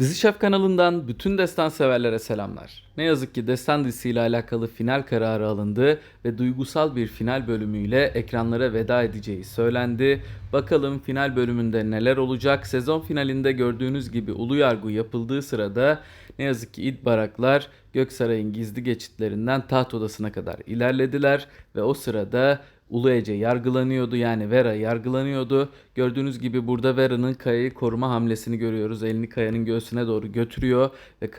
Dizi Şef kanalından bütün destan severlere selamlar. Ne yazık ki destan dizisiyle alakalı final kararı alındı ve duygusal bir final bölümüyle ekranlara veda edeceği söylendi. Bakalım final bölümünde neler olacak? Sezon finalinde gördüğünüz gibi ulu yargı yapıldığı sırada ne yazık ki İd Baraklar Göksaray'ın gizli geçitlerinden taht odasına kadar ilerlediler ve o sırada Ulu Ece yargılanıyordu yani Vera yargılanıyordu. Gördüğünüz gibi burada Vera'nın Kaya'yı koruma hamlesini görüyoruz. Elini Kaya'nın göğsüne doğru götürüyor ve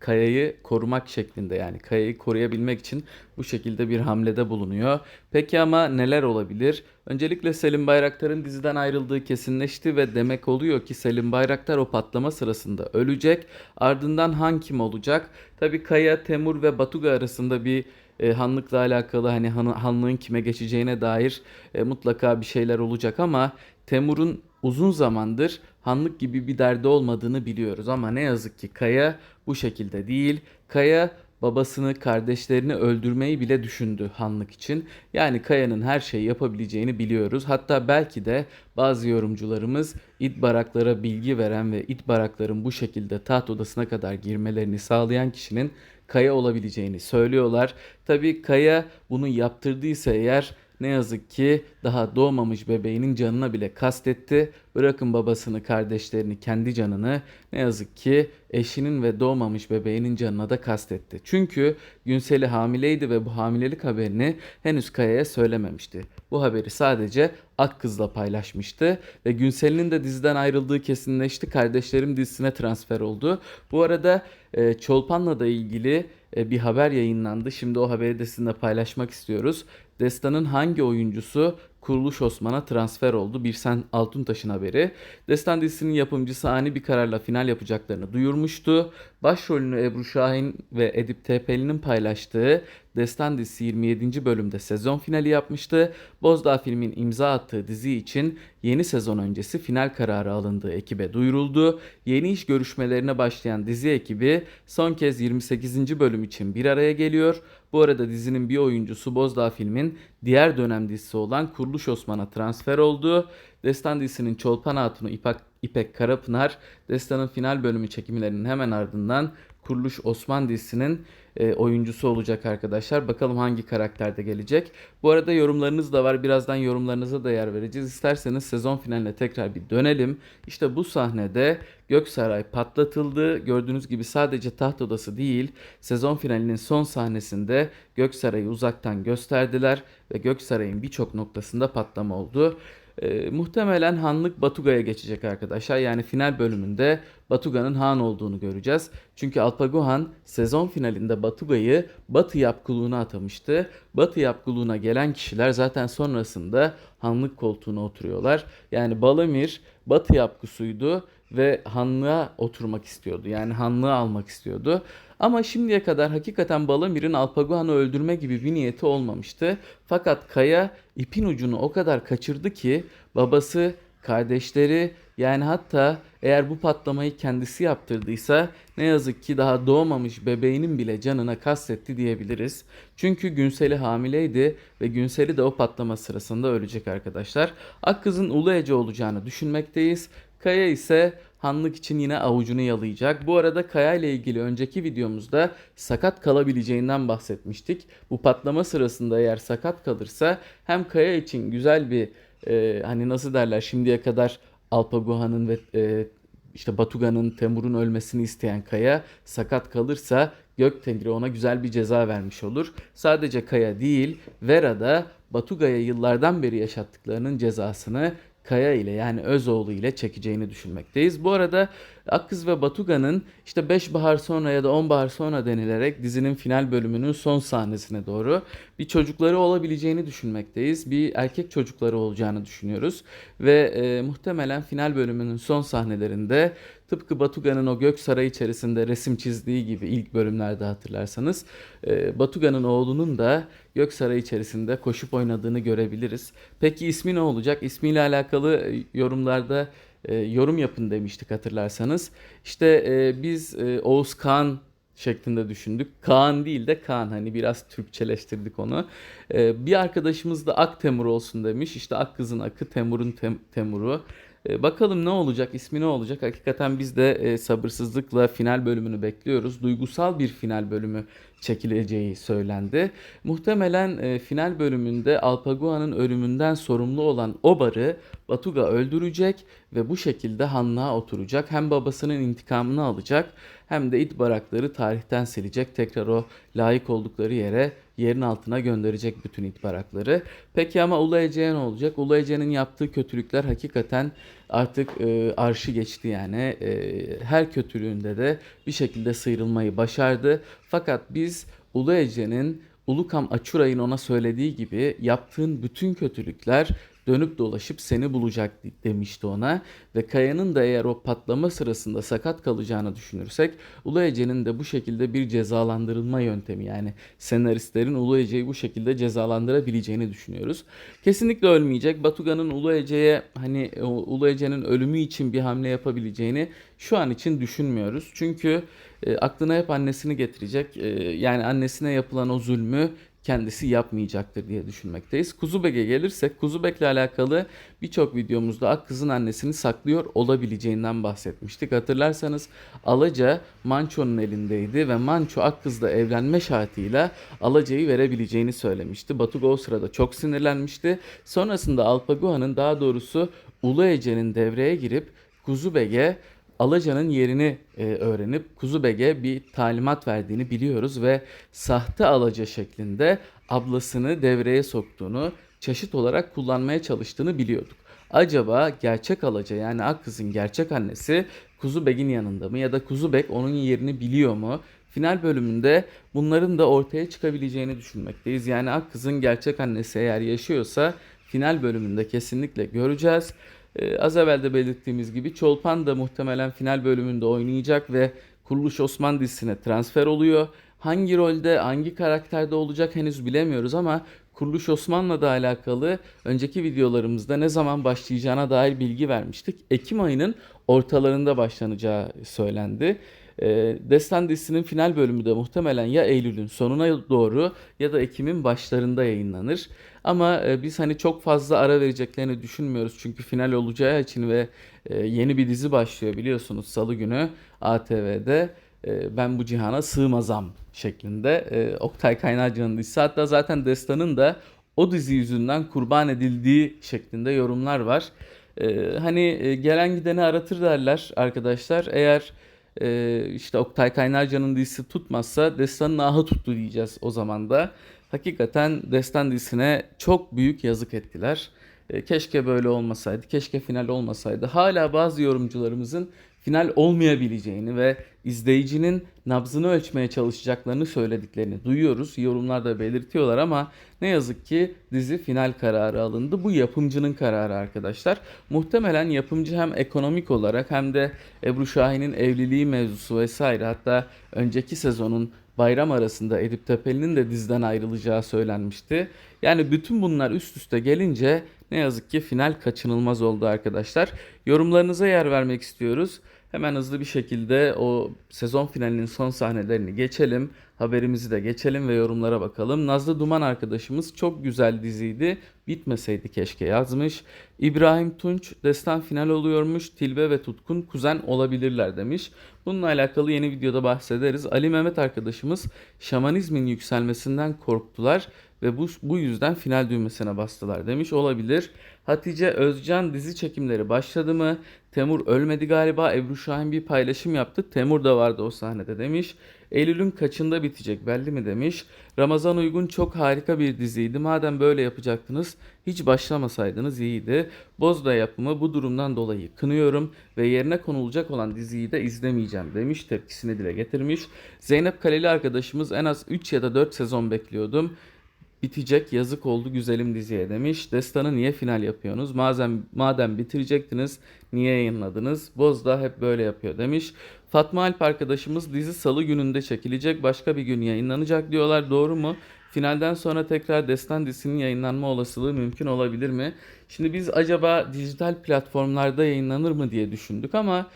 Kaya'yı korumak şeklinde yani Kaya'yı koruyabilmek için bu şekilde bir hamlede bulunuyor. Peki ama neler olabilir? Öncelikle Selim Bayraktar'ın diziden ayrıldığı kesinleşti ve demek oluyor ki Selim Bayraktar o patlama sırasında ölecek. Ardından Han kim olacak? Tabii Kaya, Temur ve Batuga arasında bir e, hanlıkla alakalı hani han- hanlığın kime geçeceğine dair e, mutlaka bir şeyler olacak ama Temur'un uzun zamandır hanlık gibi bir derdi olmadığını biliyoruz ama ne yazık ki Kaya bu şekilde değil. Kaya babasını, kardeşlerini öldürmeyi bile düşündü hanlık için. Yani Kaya'nın her şeyi yapabileceğini biliyoruz. Hatta belki de bazı yorumcularımız İd baraklara bilgi veren ve İd barakların bu şekilde taht odasına kadar girmelerini sağlayan kişinin Kaya olabileceğini söylüyorlar. Tabii Kaya bunu yaptırdıysa eğer ne yazık ki daha doğmamış bebeğinin canına bile kastetti. Bırakın babasını, kardeşlerini, kendi canını ne yazık ki eşinin ve doğmamış bebeğinin canına da kastetti. Çünkü Günsel'i hamileydi ve bu hamilelik haberini henüz Kaya'ya söylememişti. Bu haberi sadece Akkız'la paylaşmıştı ve Günsel'in de diziden ayrıldığı kesinleşti. Kardeşlerim dizisine transfer oldu. Bu arada e, Çolpan'la da ilgili e, bir haber yayınlandı. Şimdi o haberi de sizinle paylaşmak istiyoruz. Destan'ın hangi oyuncusu Kuruluş Osman'a transfer oldu? Bir Sen Altuntaş'ın haberi. Destan dizisinin yapımcısı ani bir kararla final yapacaklarını duyurmuştu. Başrolünü Ebru Şahin ve Edip Tepeli'nin paylaştığı Destan dizisi 27. bölümde sezon finali yapmıştı. Bozdağ filmin imza attığı dizi için yeni sezon öncesi final kararı alındığı ekibe duyuruldu. Yeni iş görüşmelerine başlayan dizi ekibi son kez 28. bölüm için bir araya geliyor. Bu arada dizinin bir oyuncusu Bozdağ filmin diğer dönem dizisi olan Kuruluş Osman'a transfer oldu. Destan dizisinin Çolpan Hatunu İpek, İpek Karapınar, Destan'ın final bölümü çekimlerinin hemen ardından Kuruluş Osman dizisinin e, oyuncusu olacak arkadaşlar. Bakalım hangi karakterde gelecek. Bu arada yorumlarınız da var. Birazdan yorumlarınıza da yer vereceğiz. İsterseniz sezon finaline tekrar bir dönelim. İşte bu sahnede Göksaray patlatıldı. Gördüğünüz gibi sadece taht odası değil, sezon finalinin son sahnesinde Göksaray'ı uzaktan gösterdiler ve Göksaray'ın birçok noktasında patlama oldu. Ee, muhtemelen Hanlık Batuga'ya geçecek arkadaşlar. Yani final bölümünde Batuga'nın Han olduğunu göreceğiz. Çünkü Alpaguhan sezon finalinde Batuga'yı Batı yapkuluğuna atamıştı. Batı yapkuluğuna gelen kişiler zaten sonrasında Hanlık koltuğuna oturuyorlar. Yani Balamir Batı yapgusuydu ve hanlığa oturmak istiyordu. Yani hanlığı almak istiyordu. Ama şimdiye kadar hakikaten Balamir'in Alpaguhan'ı öldürme gibi bir niyeti olmamıştı. Fakat Kaya ipin ucunu o kadar kaçırdı ki babası, kardeşleri yani hatta eğer bu patlamayı kendisi yaptırdıysa ne yazık ki daha doğmamış bebeğinin bile canına kastetti diyebiliriz. Çünkü Günsel'i hamileydi ve Günsel'i de o patlama sırasında ölecek arkadaşlar. Akkız'ın Ulu Ece olacağını düşünmekteyiz. Kaya ise Hanlık için yine avucunu yalayacak. Bu arada Kaya ile ilgili önceki videomuzda sakat kalabileceğinden bahsetmiştik. Bu patlama sırasında eğer sakat kalırsa hem Kaya için güzel bir e, hani nasıl derler şimdiye kadar Alpaguhan'ın ve e, işte Batuga'nın, Temur'un ölmesini isteyen Kaya sakat kalırsa Göktengri ona güzel bir ceza vermiş olur. Sadece Kaya değil, Vera da Batuga'ya yıllardan beri yaşattıklarının cezasını Kaya ile yani Özoğlu ile çekeceğini düşünmekteyiz. Bu arada Akkız ve Batuga'nın işte 5 bahar sonra ya da 10 bahar sonra denilerek dizinin final bölümünün son sahnesine doğru bir çocukları olabileceğini düşünmekteyiz. Bir erkek çocukları olacağını düşünüyoruz. Ve e, muhtemelen final bölümünün son sahnelerinde tıpkı Batuga'nın o gök sarayı içerisinde resim çizdiği gibi ilk bölümlerde hatırlarsanız e, Batuga'nın oğlunun da gök sarayı içerisinde koşup oynadığını görebiliriz. Peki ismi ne olacak? İsmiyle alakalı e, yorumlarda e, yorum yapın demiştik hatırlarsanız. İşte biz e, Oğuz Kağan şeklinde düşündük. Kaan değil de Kaan hani biraz Türkçeleştirdik onu. Bir arkadaşımız da Ak Temur olsun demiş. İşte Ak kızın Akı, Temur'un tem- Temur'u. E, bakalım ne olacak, ismi ne olacak? Hakikaten biz de e, sabırsızlıkla final bölümünü bekliyoruz. Duygusal bir final bölümü çekileceği söylendi. Muhtemelen e, final bölümünde Alpagua'nın ölümünden sorumlu olan Obar'ı Batuga öldürecek ve bu şekilde Hanlığa oturacak. Hem babasının intikamını alacak hem de it barakları tarihten silecek. Tekrar o layık oldukları yere yerin altına gönderecek bütün it barakları. Peki ama Ulu Ece'ye ne olacak? Ulu Ece'nin yaptığı kötülükler hakikaten artık e, arşı geçti yani. E, her kötülüğünde de bir şekilde sıyrılmayı başardı. Fakat biz Ulu Ece'nin Ulukam Açuray'ın ona söylediği gibi yaptığın bütün kötülükler dönüp dolaşıp seni bulacak demişti ona ve Kaya'nın da eğer o patlama sırasında sakat kalacağını düşünürsek Ulu Ece'nin de bu şekilde bir cezalandırılma yöntemi yani senaristlerin Ulu Ece'yi bu şekilde cezalandırabileceğini düşünüyoruz. Kesinlikle ölmeyecek. Batuga'nın Ulu Ece'ye hani o Ulu Ece'nin ölümü için bir hamle yapabileceğini şu an için düşünmüyoruz. Çünkü e, aklına hep annesini getirecek. E, yani annesine yapılan o zulmü kendisi yapmayacaktır diye düşünmekteyiz. Kuzubek'e gelirsek Kuzubek'le alakalı birçok videomuzda Akkız'ın annesini saklıyor olabileceğinden bahsetmiştik. Hatırlarsanız Alaca Manço'nun elindeydi ve Manço Akkız'la evlenme şartıyla Alaca'yı verebileceğini söylemişti. Batuga o sırada çok sinirlenmişti. Sonrasında Alpagua'nın daha doğrusu Ulu Ece'nin devreye girip Kuzubek'e Alaca'nın yerini e, öğrenip Kuzubek'e bir talimat verdiğini biliyoruz ve sahte Alaca şeklinde ablasını devreye soktuğunu, çeşit olarak kullanmaya çalıştığını biliyorduk. Acaba gerçek Alaca yani Akkız'ın gerçek annesi Kuzubek'in yanında mı ya da Kuzubek onun yerini biliyor mu? Final bölümünde bunların da ortaya çıkabileceğini düşünmekteyiz. Yani Akkız'ın gerçek annesi eğer yaşıyorsa final bölümünde kesinlikle göreceğiz. Ee, az evvel de belirttiğimiz gibi Çolpan da muhtemelen final bölümünde oynayacak ve Kuruluş Osman dizisine transfer oluyor. Hangi rolde, hangi karakterde olacak henüz bilemiyoruz ama Kuruluş Osman'la da alakalı önceki videolarımızda ne zaman başlayacağına dair bilgi vermiştik. Ekim ayının ortalarında başlanacağı söylendi. E, Destan dizisinin final bölümü de muhtemelen ya Eylül'ün sonuna doğru ya da Ekim'in başlarında yayınlanır. Ama e, biz hani çok fazla ara vereceklerini düşünmüyoruz. Çünkü final olacağı için ve e, yeni bir dizi başlıyor biliyorsunuz Salı günü ATV'de. E, ben bu cihana sığmazam şeklinde Oktay Kaynarca'nın dizisi. Hatta zaten Destan'ın da o dizi yüzünden kurban edildiği şeklinde yorumlar var. Hani gelen gideni aratır derler arkadaşlar. Eğer e, işte Oktay Kaynarca'nın dizisi tutmazsa Destan'ın ahı tuttu diyeceğiz o zaman da. Hakikaten Destan dizisine çok büyük yazık ettiler. E, keşke böyle olmasaydı, keşke final olmasaydı. Hala bazı yorumcularımızın final olmayabileceğini ve izleyicinin nabzını ölçmeye çalışacaklarını söylediklerini duyuyoruz. Yorumlarda belirtiyorlar ama ne yazık ki dizi final kararı alındı. Bu yapımcının kararı arkadaşlar. Muhtemelen yapımcı hem ekonomik olarak hem de Ebru Şahin'in evliliği mevzusu vesaire hatta önceki sezonun bayram arasında Edip Tepeli'nin de diziden ayrılacağı söylenmişti. Yani bütün bunlar üst üste gelince ne yazık ki final kaçınılmaz oldu arkadaşlar. Yorumlarınıza yer vermek istiyoruz. Hemen hızlı bir şekilde o sezon finalinin son sahnelerini geçelim. Haberimizi de geçelim ve yorumlara bakalım. Nazlı Duman arkadaşımız çok güzel diziydi. Bitmeseydi keşke yazmış. İbrahim Tunç destan final oluyormuş. Tilbe ve Tutkun kuzen olabilirler demiş. Bununla alakalı yeni videoda bahsederiz. Ali Mehmet arkadaşımız şamanizmin yükselmesinden korktular ve bu, bu yüzden final düğmesine bastılar demiş olabilir. Hatice Özcan dizi çekimleri başladı mı? Temur ölmedi galiba. Ebru Şahin bir paylaşım yaptı. Temur da vardı o sahnede demiş. Eylül'ün kaçında bitecek belli mi demiş. Ramazan Uygun çok harika bir diziydi. Madem böyle yapacaktınız hiç başlamasaydınız iyiydi. Bozda yapımı bu durumdan dolayı kınıyorum ve yerine konulacak olan diziyi de izlemeyeceğim demiş. Tepkisini dile getirmiş. Zeynep Kaleli arkadaşımız en az 3 ya da 4 sezon bekliyordum bitecek yazık oldu güzelim diziye demiş. Destanı niye final yapıyorsunuz? Madem, madem bitirecektiniz niye yayınladınız? Boz da hep böyle yapıyor demiş. Fatma Alp arkadaşımız dizi salı gününde çekilecek başka bir gün yayınlanacak diyorlar doğru mu? Finalden sonra tekrar Destan dizisinin yayınlanma olasılığı mümkün olabilir mi? Şimdi biz acaba dijital platformlarda yayınlanır mı diye düşündük ama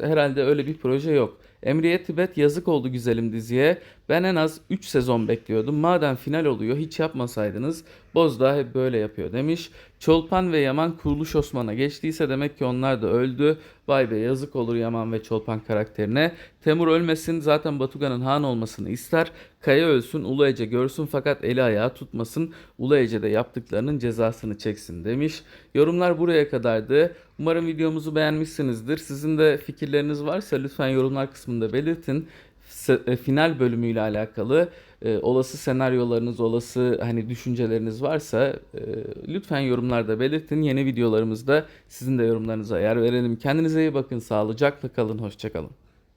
herhalde öyle bir proje yok. Emriye Tibet yazık oldu güzelim diziye. Ben en az 3 sezon bekliyordum. Madem final oluyor hiç yapmasaydınız Bozdağ hep böyle yapıyor demiş. Çolpan ve Yaman Kuruluş Osman'a geçtiyse demek ki onlar da öldü. Vay be yazık olur Yaman ve Çolpan karakterine. Temur ölmesin zaten Batugan'ın han olmasını ister. Kaya ölsün Ulu Ece görsün fakat eli ayağı tutmasın. Ulu Ece de yaptıklarının cezasını çeksin demiş. Yorumlar buraya kadardı. Umarım videomuzu beğenmişsinizdir. Sizin de fikirleriniz varsa lütfen yorumlar kısmında belirtin. E, final bölümüyle alakalı e, olası senaryolarınız, olası hani düşünceleriniz varsa e, lütfen yorumlarda belirtin. Yeni videolarımızda sizin de yorumlarınıza yer verelim. Kendinize iyi bakın, sağlıcakla kalın, hoşça kalın.